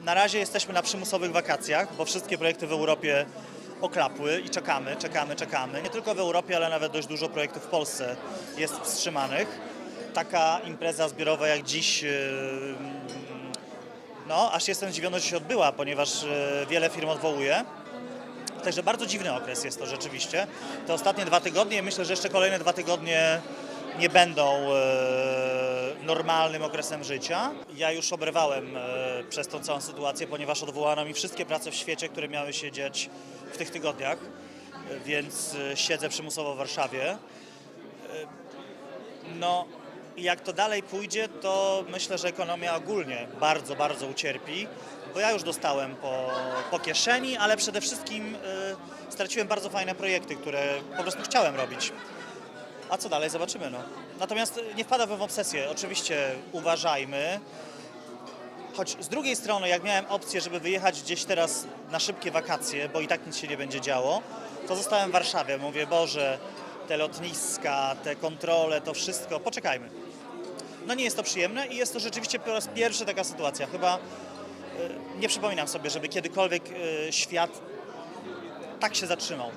Na razie jesteśmy na przymusowych wakacjach, bo wszystkie projekty w Europie oklapły i czekamy, czekamy, czekamy. Nie tylko w Europie, ale nawet dość dużo projektów w Polsce jest wstrzymanych. Taka impreza zbiorowa jak dziś, yy, no aż jestem zdziwiony, że się odbyła, ponieważ yy, wiele firm odwołuje. Także bardzo dziwny okres jest to rzeczywiście. Te ostatnie dwa tygodnie, myślę, że jeszcze kolejne dwa tygodnie nie będą e, normalnym okresem życia. Ja już obrywałem e, przez tą całą sytuację, ponieważ odwołano mi wszystkie prace w świecie, które miały się dziać w tych tygodniach, e, więc siedzę przymusowo w Warszawie. No jak to dalej pójdzie, to myślę, że ekonomia ogólnie bardzo, bardzo ucierpi, bo ja już dostałem po, po kieszeni, ale przede wszystkim straciłem bardzo fajne projekty, które po prostu chciałem robić. A co dalej, zobaczymy. No. Natomiast y, nie wpadałbym w obsesję. Oczywiście uważajmy. Choć z drugiej strony, jak miałem opcję, żeby wyjechać gdzieś teraz na szybkie wakacje, bo i tak nic się nie będzie działo, to zostałem w Warszawie. Mówię, Boże, te lotniska, te kontrole, to wszystko, poczekajmy. No nie jest to przyjemne i jest to rzeczywiście po raz pierwszy taka sytuacja. Chyba y, nie przypominam sobie, żeby kiedykolwiek y, świat tak się zatrzymał.